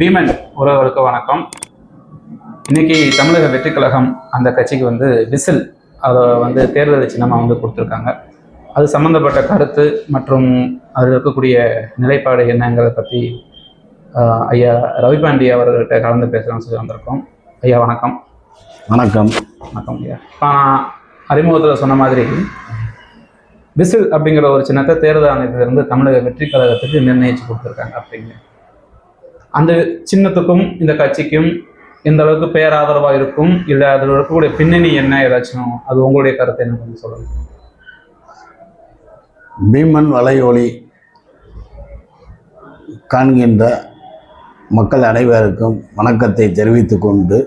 பீமன் உறவுகளுக்கு வணக்கம். இன்னைக்கு தமிழக வெற்றி கழகம் அந்த கட்சிக்கு வந்து விசில் அதை வந்து தேர்தல் சின்னமாக வந்து கொடுத்துருக்காங்க. அது சம்மந்தப்பட்ட கருத்து மற்றும் அதில் இருக்கக்கூடிய நிலைப்பாடு என்னங்கிறத பற்றி ஐயா ரவிபாண்டி அவர்கள்ட்ட கலந்து பேசலாம்னு சொல்லி வந்திருக்கோம். ஐயா வணக்கம். வணக்கம். வணக்கம் ஐயா. இப்போ அறிமுகத்தில் சொன்ன மாதிரி விசில் அப்படிங்கிற ஒரு சின்னத்தை தேர்தல் ஆணையத்திலிருந்து தமிழக வெற்றி கழகத்துக்கு நிர்ணயிச்சு கொடுத்துருக்காங்க அப்படிங்க. அந்த சின்னத்துக்கும் இந்த கட்சிக்கும் எந்த அளவுக்கு பேராதரவாக இருக்கும் இல்லை அதில் இருக்கக்கூடிய பின்னணி என்ன ஏதாச்சும்? அது உங்களுடைய கருத்தை என்ன கொஞ்சம் சொல்லுங்க. பீமன் வலையொலி காண்கின்ற மக்கள் அனைவருக்கும் வணக்கத்தை தெரிவித்துக் கொண்டு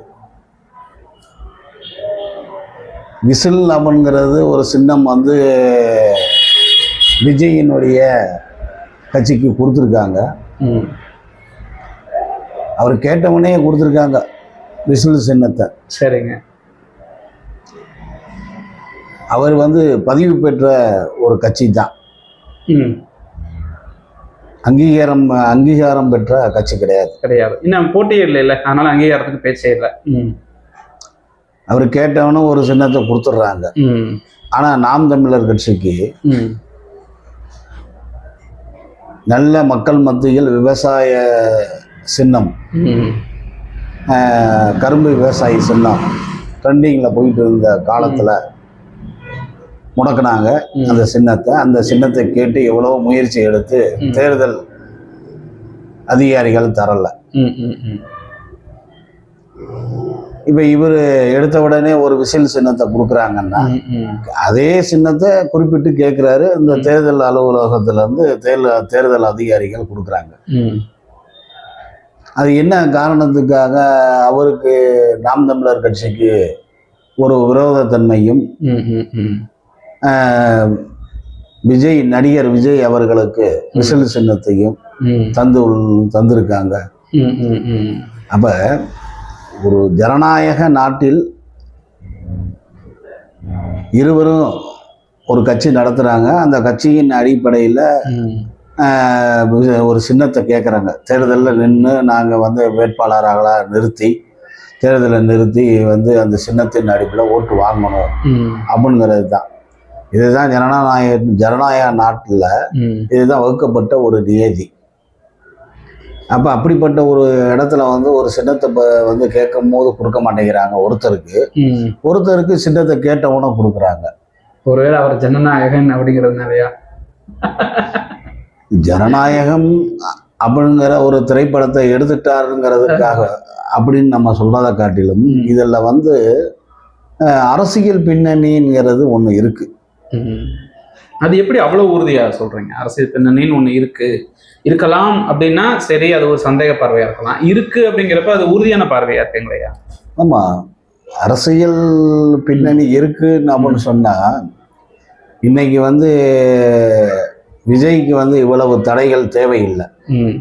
விசில் அப்படிங்கிறது ஒரு சின்னம் வந்து விஜயினுடைய கட்சிக்கு கொடுத்துருக்காங்க. அவர் கேட்டவனே கொடுத்துருக்காங்க விசில் சின்னத்தை. சரிங்க. அவர் வந்து பதிவு பெற்ற ஒரு கட்சி தான். அங்கீகாரம் அங்கீகாரம் பெற்ற கட்சி கிடையாது. கிடையாது. இன்னும் போட்டியே இல்லை இல்லை அதனால அங்கீகாரத்துக்கு பேச்சே இல்லை. ம். அவர் கேட்டவனும் ஒரு சின்னத்தை கொடுத்துட்றாங்க. ம். ஆனால் நாம் தமிழர் கட்சிக்கு நல்ல மக்கள் மத்தியில் விவசாய சின்னம். கரும்பு விவசாயி சின்னம். ட்ரெண்டிங்கில் போயிட்டு இருந்த காலத்தில் முடக்குனாங்க. அந்த சின்னத்தை. அந்த சின்னத்தை கேட்டு எவ்வளோ முயற்சி எடுத்து. தேர்தல் அதிகாரிகள் தரல. இப்போ இவர் எடுத்த உடனே ஒரு விசில் சின்னத்தை கொடுக்குறாங்கன்னா அதே சின்னத்தை குறிப்பிட்டு கேட்குறாரு இந்த தேர்தல் அலுவலகத்துல இருந்து தேர்தல் தேர்தல் அதிகாரிகள் கொடுக்குறாங்க. அது என்ன காரணத்துக்காக அவருக்கு நாம் தமிழர் கட்சிக்கு ஒரு விரோதத்தன்மையும் விஜய் நடிகர் விஜய் அவர்களுக்கு விசில் சின்னத்தையும் தந்து தந்திருக்காங்க. அப்ப ஒரு ஜனநாயக நாட்டில் இருவரும் ஒரு கட்சி நடத்துகிறாங்க அந்த கட்சியின் அடிப்படையில் ஒரு சின்னத்தை கேட்குறாங்க தேர்தலில் நின்று நாங்கள் வந்து வேட்பாளராக நிறுத்தி தேர்தலில் நிறுத்தி வந்து அந்த சின்னத்தின் அடிப்படையில் ஓட்டு வாங்கணும் அப்படிங்கிறது தான். இதுதான் ஜனநாயக ஜனநாயக நாட்டில் இதுதான் வகுக்கப்பட்ட ஒரு நியதி. அப்போ அப்படிப்பட்ட ஒரு இடத்துல வந்து ஒரு சின்னத்தை வந்து கேட்கும் போது கொடுக்க மாட்டேங்கிறாங்க ஒருத்தருக்கு. ஒருத்தருக்கு சின்னத்தை கேட்டவனும் கொடுக்குறாங்க. ஒருவேளை அவர் ஜனநாயகன் அப்படிங்கிறதுனாலயா ஜனநாயகம் அப்படிங்கிற ஒரு திரைப்படத்தை எடுத்துட்டாருங்கிறதுக்காக அப்படின்னு நம்ம சொல்றதை காட்டிலும். இதில் வந்து அரசியல் பின்னணிங்கிறது ஒன்று இருக்கு. அது எப்படி அவ்வளவு உறுதியா சொல்றீங்க? அரசியல் பின்னணின்னு ஒண்ணு இருக்கு. இருக்கலாம் அப்படின்னா சரி அது ஒரு சந்தேக பார்வையா இருக்கலாம். இருக்கு அப்படிங்கிறப்ப அது உறுதியான பார்வையா இருக்குங்களையா? ஆமாம் அரசியல் பின்னணி இருக்குன்னு அப்படின்னு சொன்னால் இன்னைக்கு வந்து விஜய்க்கு வந்து இவ்வளவு தடைகள் தேவையில்லை. ம்.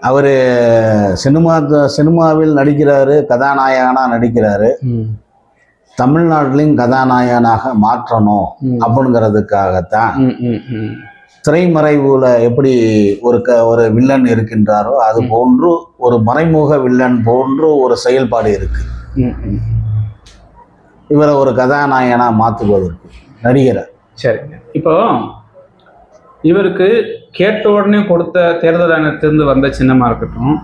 அவர் சினிமா சினிமாவில் நடிக்கிறாரு கதாநாயகனாக நடிக்கிறாரு. தமிழ்நாட்டிலையும் கதாநாயகனாக மாற்றணும். அப்படிங்கிறதுக்காகத்தான் ம் ம் ம். திரைமறைவுல எப்படி ஒரு க ஒரு வில்லன் இருக்கின்றாரோ அது. போன்று ஒரு மறைமுக வில்லன் போன்று ஒரு செயல்பாடு இருக்கு. இவரை ஒரு கதாநாயகனா மாற்றுவதற்கு நடிகரை. சரிங்க. இப்போ இவருக்கு கேட்ட உடனே கொடுத்த தேர்தல் ஆணையத்திலிருந்து வந்த சின்னமாக இருக்கட்டும்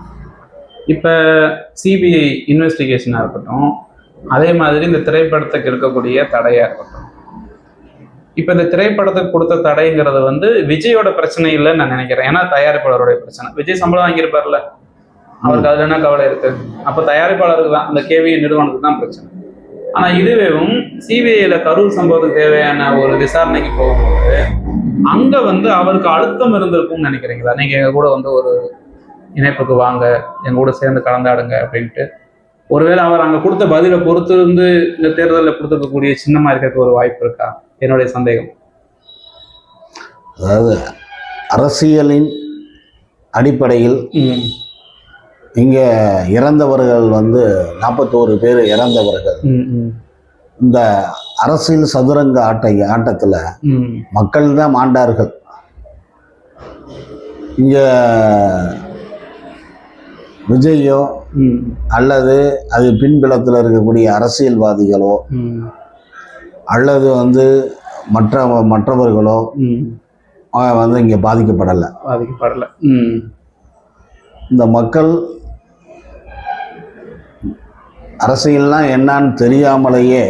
இப்போ சிபிஐ இன்வெஸ்டிகேஷனாக இருக்கட்டும் அதே மாதிரி இந்த திரைப்படத்துக்கு இருக்கக்கூடிய தடையாக இருக்கட்டும். இப்போ இந்த திரைப்படத்துக்கு கொடுத்த தடைங்கிறது வந்து விஜயோட பிரச்சனை இல்லைன்னு நான் நினைக்கிறேன். ஏன்னா தயாரிப்பாளருடைய பிரச்சனை. விஜய் சம்பளம் வாங்கியிருப்பார்ல. அவருக்கு அதுல என்ன கவலை இருக்கு? அப்போ தயாரிப்பாளருக்கு தான் அந்த கேவி நிறுவனத்துக்கு தான் பிரச்சனை. ஆனா இதுவேவும் சிபிஐல கரூர் சம்பவத்துக்கு தேவையான ஒரு விசாரணைக்கு போகும்போது அங்க வந்து அவருக்கு அழுத்தம் இருந்திருக்கும்னு நினைக்கிறீங்களா? நீங்க எங்க கூட வந்து ஒரு இணைப்புக்கு வாங்க எங்க கூட சேர்ந்து கலந்தாடுங்க அப்படின்ட்டு. ஒருவேளை அவர் அங்க கொடுத்த பதிலை பொறுத்து இருந்து இந்த தேர்தலில் கொடுத்துருக்கக்கூடிய சின்னமா இருக்கிறதுக்கு ஒரு வாய்ப்பு இருக்கா? என்னுடைய சந்தேகம். அதாவது அரசியலின் அடிப்படையில் இங்கே இறந்தவர்கள் வந்து நாற்பத்தோரு பேர் இறந்தவர்கள். இந்த அரசியல் சதுரங்க ஆட்டை ஆட்டத்தில் மக்கள் தான் மாண்டார்கள். இங்கே விஜயோ அல்லது அது பின்புலத்தில் இருக்கக்கூடிய அரசியல்வாதிகளோ அல்லது வந்து மற்ற மற்றவர்களோ வந்து இங்கே பாதிக்கப்படலை. பாதிக்கப்படல. இந்த மக்கள் அரசியல்லாம் என்னன்னு தெரியாமலேயே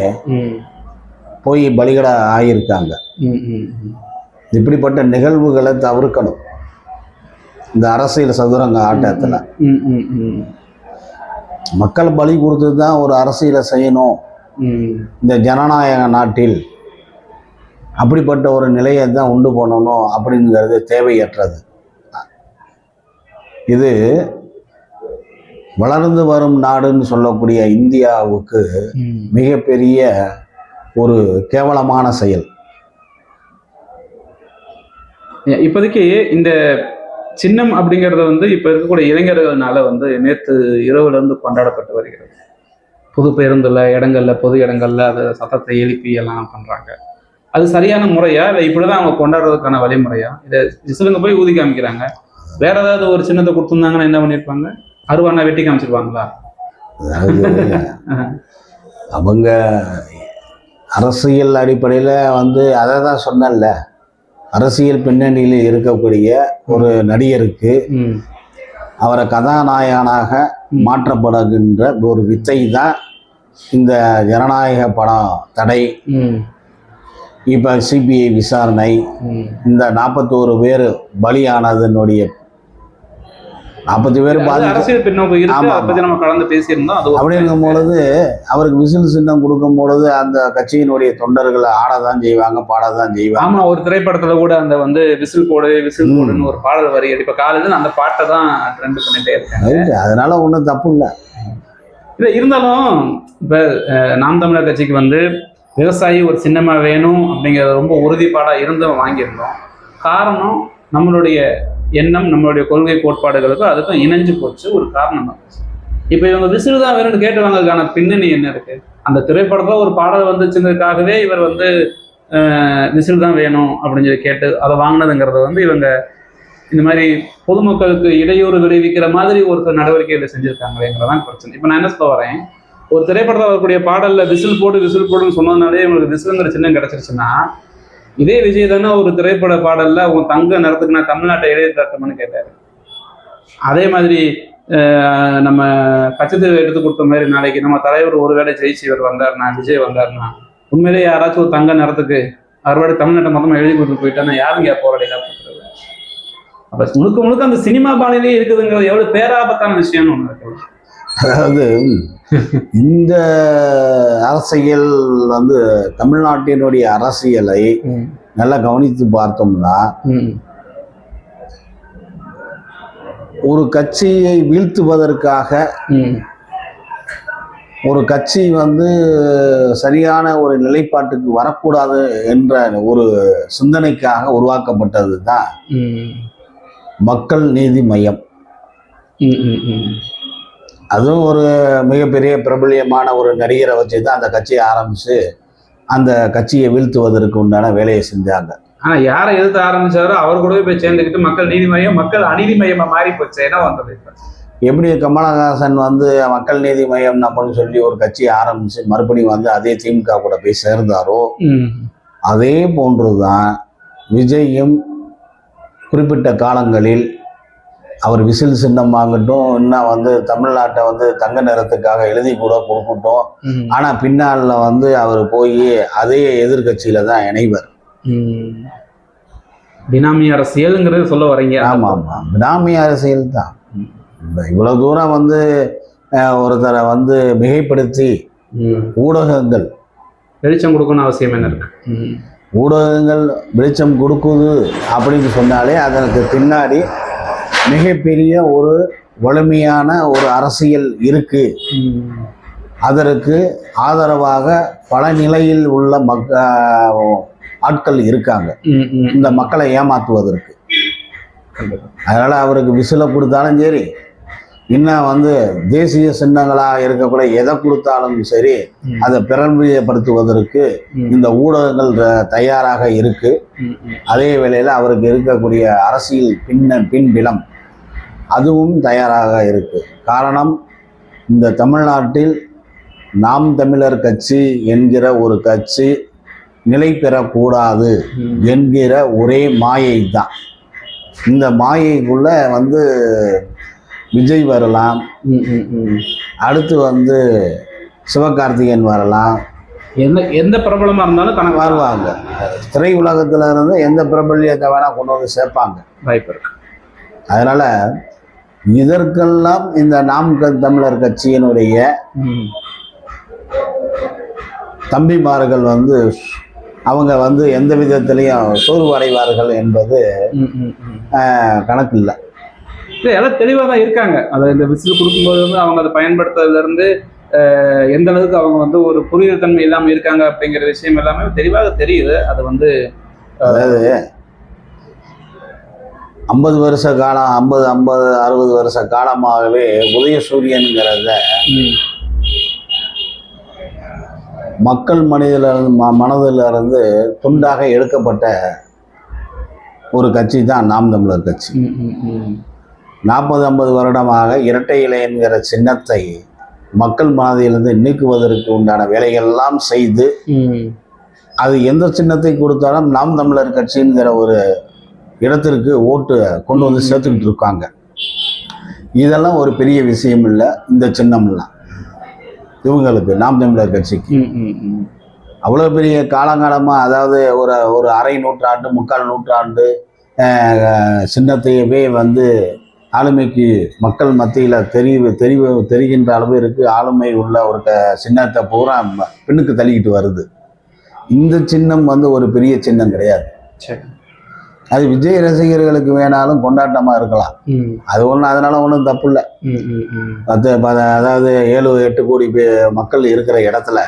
போய் பலிகடா ஆகியிருக்காங்க. இப்படிப்பட்ட நிகழ்வுகளை தவிர்க்கணும். இந்த அரசியல் சதுரங்க ஆட்டத்தில். மக்கள் பலி கொடுத்து தான் ஒரு அரசியலை செய்யணும். இந்த ஜனநாயக நாட்டில் அப்படிப்பட்ட ஒரு நிலையை தான் உண்டு பண்ணணும் அப்படிங்கிறது தேவையற்றது. இது வளர்ந்து வரும் நாடுன்னு சொல்லக்கூடிய இந்தியாவுக்கு மிகப்பெரிய ஒரு கேவலமான செயல். இப்போதைக்கு இந்த சின்னம் அப்படிங்கிறது வந்து இப்போ இருக்கக்கூடிய இளைஞர்கள்னால வந்து நேற்று இரவுல இருந்து கொண்டாடப்பட்டு வருகிறது. புது பேருந்துல இடங்கள்ல பொது இடங்கள்ல அது சத்தத்தை எழுப்பி எல்லாம் பண்றாங்க. அது சரியான முறையா இல்லை இப்படிதான் அவங்க கொண்டாடுறதுக்கான வழிமுறையா? இதை விசிலுங்க போய் ஊதி காமிக்கிறாங்க. வேற ஏதாவது ஒரு சின்னத்தை கொடுத்துருந்தாங்கன்னா என்ன பண்ணியிருப்பாங்க அருவானா வெட்டி காமிச்சிருப்பாங்களா அதாவது அவங்க அரசியல் அடிப்படையில் வந்து அதை தான் சொன்னேன்ல. அரசியல் பின்னணியில் இருக்கக்கூடிய ஒரு நடிகருக்கு அவரை கதாநாயகனாக மாற்றப்படுகின்ற ஒரு வித்தை தான் இந்த ஜனநாயக படம் தடை. இப்போ சிபிஐ விசாரணை இந்த நாற்பத்தோரு பேர் பலியானதனுடைய நாற்பத்தி பேர் அரசியல் பின்னோக்கு இருக்கு. நம்ம கலந்து பேசியிருந்தோம். அப்படிங்கும் பொழுது அவருக்கு விசில் சின்னம் கொடுக்கும் பொழுது அந்த கட்சியினுடைய தொண்டர்கள் ஆடதான் செய்வாங்க பாடதான் செய்வாங்க. ஆமா ஒரு திரைப்படத்துல கூட அந்த வந்து விசில் போடு விசில். போடுன்னு ஒரு பாடல் வரி இப்ப காலையில அந்த பாட்டை தான் ட்ரெண்ட் பண்ணிட்டே இருக்காங்க. அதனால ஒன்றும் தப்பு இல்லை. இல்ல இருந்தாலும் இப்ப நாம் தமிழர் கட்சிக்கு வந்து விவசாயி ஒரு சின்னமா வேணும் அப்படிங்கிறது ரொம்ப உறுதிப்பாடா இருந்து வாங்கியிருந்தோம். காரணம் நம்மளுடைய எண்ணம் நம்மளுடைய கொள்கை கோட்பாடுகளுக்கும் அதுக்கும் இணைஞ்சு போச்சு ஒரு காரணம் இருந்துச்சு இப்போ இவங்க விசிறு தான் வேணும்னு கேட்டு வாங்கறதுக்கான பின்னணி என்ன இருக்கு? அந்த திரைப்படத்தில் ஒரு பாடல் வந்துச்சுங்கிறதுக்காகவே இவர் வந்து விசில் தான் வேணும் அப்படின்னு சொல்லி கேட்டு அதை வாங்கினதுங்கிறத வந்து இவங்க இந்த மாதிரி பொதுமக்களுக்கு இடையூறு விளைவிக்கிற மாதிரி ஒரு சில நடவடிக்கைகளை செஞ்சிருக்காங்களேங்கிறதான் பிரச்சனை. இப்போ நான் என்ன சொல்ல வரேன்? ஒரு திரைப்படத்தில் வரக்கூடிய பாடலில் விசில் போடு விசில் போடுன்னு சொன்னதுனாலே இவங்களுக்கு விசிலுங்கிற சின்னம் கிடைச்சிருச்சுன்னா இதே விஜய் தானே ஒரு திரைப்பட பாடல்ல உன் தங்க நிறத்துக்கு நான் தமிழ்நாட்டை எழுதி தரட்டும்னு கேட்டாரு. அதே மாதிரி நம்ம கச்சத்தீவு எடுத்து கொடுத்த மாதிரி நாளைக்கு நம்ம தலைவர் ஒருவேளை ஜெயிச்சு இவர் வந்தார்னா விஜய் வந்தாருன்னா உண்மையிலேயே யாராச்சும் ஒரு தங்க நிறத்துக்கு அறுபடி தமிழ்நாட்டை மொத்தமாக எழுதி கொடுத்து போயிட்டான்னா யாருங்க போராடி காப்பாற்றுறது அப்ப முழுக்க முழுக்க அந்த சினிமா பாணிலேயே இருக்குதுங்கிறது எவ்வளவு பேராபத்தான விஷயம்னு ஒண்ணு இருக்கு. அதாவது இந்த அரசியல் வந்து தமிழ்நாட்டினுடைய அரசியலை நல்லா கவனித்து பார்த்தோம்னா ஒரு கட்சியை வீழ்த்துவதற்காக ஒரு கட்சி வந்து சரியான ஒரு நிலைப்பாட்டுக்கு வரக்கூடாது என்ற ஒரு சிந்தனைக்காக உருவாக்கப்பட்டது தான் மக்கள் நீதி மையம் அதுவும் ஒரு மிகப்பெரிய பிரபல்யமான ஒரு நடிகரை வச்சு தான் அந்த கட்சியை ஆரம்பித்து அந்த கட்சியை வீழ்த்துவதற்கு உண்டான வேலையை செஞ்சாங்க. ஆனா யாரை எதிர்த்து ஆரம்பிச்சாரோ அவர் கூடவே போய் சேர்ந்துக்கிட்டு மக்கள் நீதி மையம் மக்கள் அநீதி மையமா மாறி போச்சு. என்ன வந்தது எப்படி கமலஹாசன் வந்து மக்கள் நீதி மையம் அப்படின்னு சொல்லி ஒரு கட்சியை ஆரம்பித்து மறுபடியும் வந்து அதே திமுக கூட போய் சேர்ந்தாரோ அதே போன்றுதான் விஜயும் குறிப்பிட்ட காலங்களில் அவர் விசில் சின்னம் வாங்கட்டும் இன்னும் வந்து தமிழ்நாட்டை வந்து தங்க நிறத்துக்காக எழுதி கூட கொடுக்கட்டும். ஆனால் பின்னால் வந்து அவர் போய் அதே எதிர்கட்சியில தான் இணைவர். பினாமி அரசியல்ங்கிறது சொல்ல வரீங்க. ஆமாம் ஆமாம் பிராமிய அரசியல் தான். இவ்வளோ தூரம் வந்து ஒருத்தரை வந்து மிகைப்படுத்தி. ஊடகங்கள். வெளிச்சம் கொடுக்கணும் அவசியம் என்ன இருக்கு. ஊடகங்கள் வெளிச்சம் கொடுக்குது அப்படின்னு சொன்னாலே அதற்கு பின்னாடி மிகப்பெரிய ஒரு வலிமையான ஒரு அரசியல் இருக்கு. அதற்கு ஆதரவாக பல நிலையில் உள்ள மக்க ஆட்கள் இருக்காங்க. இந்த மக்களை ஏமாற்றுவதற்கு கண்டிப்பா. அதனால் அவருக்கு விசிலை கொடுத்தாலும் சரி இன்னும் வந்து தேசிய சின்னங்களாக இருக்கக்கூடிய எதை கொடுத்தாலும் சரி. அதை பிரபலியப்படுத்துவதற்கு. இந்த ஊடகங்கள் தயாராக இருக்கு. அதே வேளையில் அவருக்கு இருக்கக்கூடிய அரசியல் பின்ன பின்புலம் அதுவும் தயாராக இருக்கு. காரணம் இந்த தமிழ்நாட்டில் நாம் தமிழர் கட்சி என்கிற ஒரு கட்சி நிலை பெறக்கூடாது. என்கிற ஒரே மாயை தான் இந்த மாயைக்குள்ள வந்து விஜய் வரலாம். அடுத்து வந்து சிவகார்த்திகேயன் வரலாம். எந்த எந்த பிரபலமா இருந்தாலும் கணக்கு வருவாங்க. திரை உலகத்துல இருந்து எந்த பிரபல்யத்தை வேணா கொண்டு வந்து சேர்ப்பாங்க. வாய்ப்பு இருக்கு. அதனால இதற்கெல்லாம் இந்த நாம் க- தமிழர் கட்சியினுடைய. தம்பிமார்கள் வந்து அவங்க வந்து எந்த விதத்திலையும் சோர்வடைவார்கள் என்பது ம், ம், ம். அஹ், கணக்கு இல்லை எல்லாம் தெளிவாக தான் இருக்காங்க அதை இந்த விசில் கொடுக்கும்போது வந்து அவங்க அதை பயன்படுத்துறதுல இருந்து அஹ், எந்த அளவுக்கு அவங்க வந்து ஒரு புரிதல் தன்மை இல்லாம இருக்காங்க அப்படிங்கிற விஷயம் எல்லாமே தெளிவாக தெரியுது அது வந்து அதாவது ஐம்பது வருஷ காலம் ஐம்பது ஐம்பது அறுபது வருஷ காலமாகவே உதயசூரியன்கிறத ம், மக்கள் மனிதில மனதில் இருந்து துண்டாக எடுக்கப்பட்ட ஒரு கட்சி தான் நாம் தமிழர் கட்சி. நாற்பது ஐம்பது வருடமாக இரட்டை இலை என்கிற சின்னத்தை மக்கள் மனதிலிருந்து நீக்குவதற்கு உண்டான வேலைகள்லாம் செய்து அது எந்த சின்னத்தை கொடுத்தாலும் நாம் தமிழர் கட்சிங்கிற ஒரு இடத்திற்கு ஓட்டு கொண்டு வந்து சேர்த்துக்கிட்டு இருக்காங்க. இதெல்லாம் ஒரு பெரிய விஷயம் இல்லை. இந்த சின்னம்லாம் இவங்களுக்கு நாம் தமிழர் கட்சிக்கு. அவ்வளோ பெரிய காலங்காலமாக அதாவது ஒரு ஒரு அரை நூற்றாண்டு முக்கால் நூற்றாண்டு சின்னத்தையவே வந்து ஆளுமைக்கு மக்கள் மத்தியில் தெரிய தெரிய தெரிகின்ற அளவிற்கு ஆளுமை உள்ள ஒரு க சின்னத்தை பூரா பின்னுக்கு தள்ளிக்கிட்டு வருது. இந்த சின்னம் வந்து ஒரு பெரிய சின்னம் கிடையாது. சரி. அது விஜய் ரசிகர்களுக்கு வேணாலும் கொண்டாட்டமாக இருக்கலாம். அது ஒன்றும் அதனால ஒன்றும் தப்பு இல்லை. பத்து பத- அதாவது ஏழு எட்டு கோடி பே- மக்கள் இருக்கிற இடத்துல.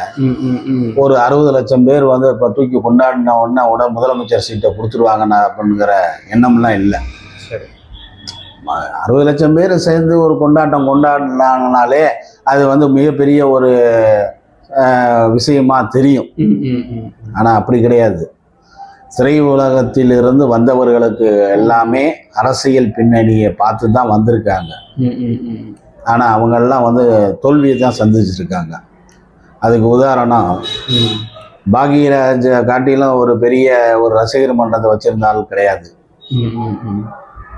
ஒரு அறுபது லட்சம் பேர் வந்து இப்போ தூக்கி கொண்டாடின உடனே உடனே முதலமைச்சர் சீட்டை கொடுத்துருவாங்கண்ணா அப்படிங்கிற எண்ணம்லாம் இல்லை. சரி. அறுபது லட்சம் பேர் சேர்ந்து ஒரு கொண்டாட்டம் கொண்டாடினாங்கனாலே அது வந்து மிகப்பெரிய ஒரு விஷயமா தெரியும். ஆனால் அப்படி கிடையாது. திரை உலகத்திலிருந்து வந்தவர்களுக்கு எல்லாமே அரசியல் பின்னணியை பார்த்து தான் வந்திருக்காங்க. ஆனால் அவங்கெல்லாம் வந்து தோல்வியை தான் சந்திச்சிருக்காங்க அதுக்கு உதாரணம். பாக்யராஜ் காட்டிலும் ஒரு பெரிய ஒரு ரசிகர் மன்றத்தை வச்சிருந்த ஆள் கிடையாது.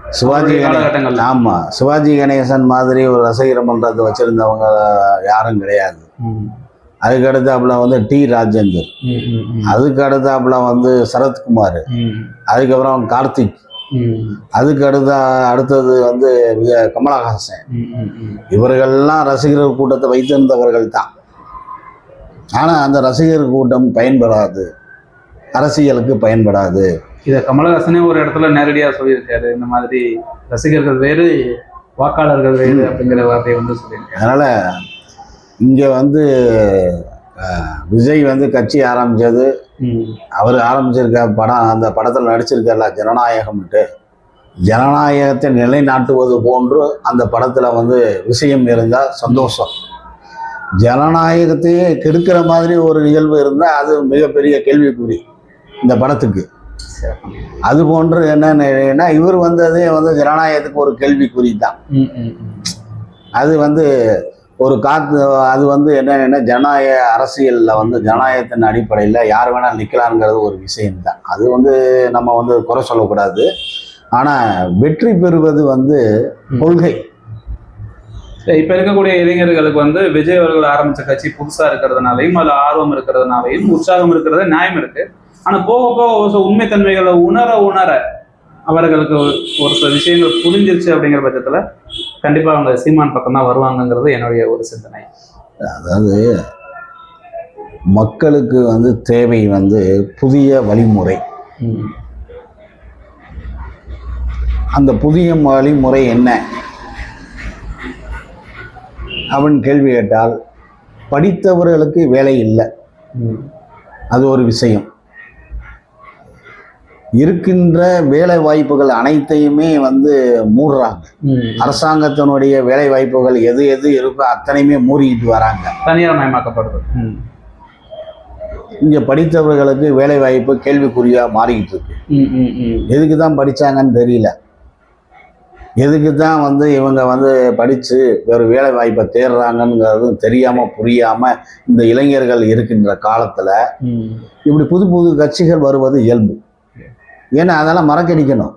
சிவாஜி அவருடைய கணே- காலகட்டங்கள்ல. ஆமா சிவாஜி கணேசன் மாதிரி ஒரு ரசிகர் மன்றத்தை வச்சிருந்தவங்க யாரும் கிடையாது. அதுக்கு அடுத்தாப்புல வந்து டி ராஜேந்தர். அதுக்கு அடுத்தாப்புல வந்து சரத்குமார். அதுக்கப்புறம் கார்த்திக். அதுக்கு அடுத்த அடுத்தது வந்து கமலஹாசன். இவர்கள்லாம் ரசிகர்கள் கூட்டத்தை வைத்திருந்தவர்கள் தான். ஆனால் அந்த ரசிகர் கூட்டம் பயன்படாது. அரசியலுக்கு பயன்படாது. இத கமலஹாசனே ஒரு இடத்துல நேரடியா சொல்லியிருக்காரு. இந்த மாதிரி ரசிகர்கள் வேறு வாக்காளர்கள் வேறு அப்படிங்கிற வார்த்தையை வந்து சொல்லியிருக்காரு. அதனால் இங்கே வந்து விஜய் வந்து கட்சி ஆரம்பித்தது. அவர் ஆரம்பிச்சிருக்க படம் அந்த படத்தில் நடிச்சிருக்கல ஜனநாயகம்ட்டு ஜனநாயகத்தை நிலைநாட்டுவது போன்று அந்த படத்தில் வந்து விஷயம் இருந்தால் சந்தோஷம் ஜனநாயகத்தையே கெடுக்கிற மாதிரி ஒரு நிகழ்வு இருந்தால் அது மிகப்பெரிய கேள்விக்குறி இந்த படத்துக்கு. அது போன்று என்னன்னா இவர் வந்ததே வந்து ஜனநாயகத்துக்கு ஒரு கேள்விக்குறி தான். அது வந்து ஒரு காத்து அது வந்து என்னன்னா ஜனநாயக அரசியலில் வந்து ஜனநாயகத்தின் அடிப்படையில் யார் வேணால் நிற்கலாங்கிறது ஒரு விஷயம்தான். அது வந்து நம்ம வந்து குறை சொல்லக்கூடாது. ஆனால் வெற்றி பெறுவது வந்து கொள்கை. சரி, இப்ப இருக்கக்கூடிய இளைஞர்களுக்கு வந்து விஜய் அவர்கள் ஆரம்பிச்ச கட்சி புதுசா இருக்கிறதுனாலையும் அதுல ஆர்வம் இருக்கிறதுனாலையும் உற்சாகம் இருக்கிறது நியாயம் இருக்கு. ஆனா போக போக உண்மைத்தன்மைகளை உணர உணர அவர்களுக்கு ஒரு- சில விஷயங்கள் புரிஞ்சிருச்சு அப்படிங்கிற பட்சத்துல கண்டிப்பா அவங்க சீமான் பக்கம் தான் வருவாங்கங்கிறது என்னுடைய ஒரு சிந்தனை. அதாவது மக்களுக்கு வந்து தேவை வந்து புதிய வழிமுறை. அந்த புதிய வழிமுறை என்ன? அப்படின்னு கேள்வி கேட்டால் படித்தவர்களுக்கு வேலை இல்லை. அது ஒரு விஷயம். இருக்கின்ற வேலை வாய்ப்புகள் அனைத்தையுமே வந்து மூடுறாங்க. அரசாங்கத்தினுடைய வேலை வாய்ப்புகள் எது எது இருக்கோ அத்தனையுமே மூடிக்கிட்டு வராங்க தனியார் மயமாக்கப்படுது. இங்க படித்தவர்களுக்கு வேலை வாய்ப்பு கேள்விக்குறியா மாறிக்கிட்டு இருக்கு. எதுக்கு தான் படிச்சாங்கன்னு தெரியல எதுக்கு தான் வந்து இவங்க வந்து படித்து வேறு வேலை வாய்ப்பை தேடுறாங்கங்கிறதும் தெரியாமல் புரியாமல் இந்த இளைஞர்கள் இருக்கின்ற காலத்தில். இப்படி புது புது கட்சிகள் வருவது இயல்பு ஏன்னா அதெல்லாம் மறக்கடிக்கணும்.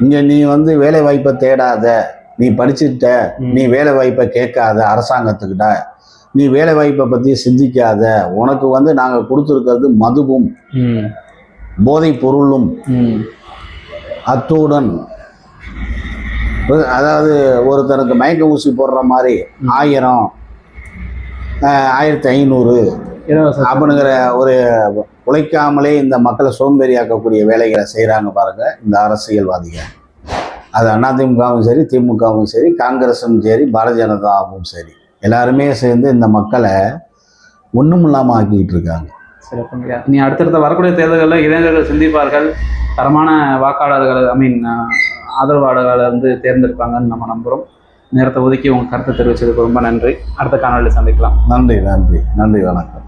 இங்கே நீ வந்து வேலை வாய்ப்பை தேடாத நீ படிச்சுட்ட. நீ வேலை வாய்ப்பை கேட்காத அரசாங்கத்துக்கிட்ட. நீ வேலை வாய்ப்பை பற்றி சிந்திக்காத. உனக்கு வந்து நாங்கள் கொடுத்துருக்கிறது மதுவும் ம். போதைப் பொருளும். அத்துடன். அதாவது ஒருத்தருக்கு மயக்க ஊசி போடுற மாதிரி ஆயிரம் ஆயிரத்தி ஐநூறு. அப்படிங்கிற ஒரு உழைக்காமலே இந்த மக்களை சோம்பேறியாக்கக்கூடிய வேலைகளை செய்கிறாங்க பாருங்க இந்த அரசியல்வாதிகள். அது அதிமுகவும் சரி திமுகவும் சரி காங்கிரஸும் சரி பாரதிய ஜனதாவும் சரி. எல்லாருமே சேர்ந்து இந்த மக்களை ஒன்றும் இல்லாமல் ஆக்கிட்டு இருக்காங்க. சிறப்புங்க நீ அடுத்தடுத்த வரக்கூடிய தேர்தல்களில் இளைஞர்கள் சிந்திப்பார்கள். தரமான வாக்காளர்களை ஐ மீன் ஆதரவாளர்களை வந்து தேர்ந்தெடுப்பாங்கன்னு நம்ம நம்புகிறோம் நேரத்தை ஒதுக்கி உங்கள் கருத்தை தெரிவித்ததுக்கு ரொம்ப நன்றி. அடுத்த காணொலியில் சந்திக்கலாம். நன்றி நன்றி. நன்றி வணக்கம்.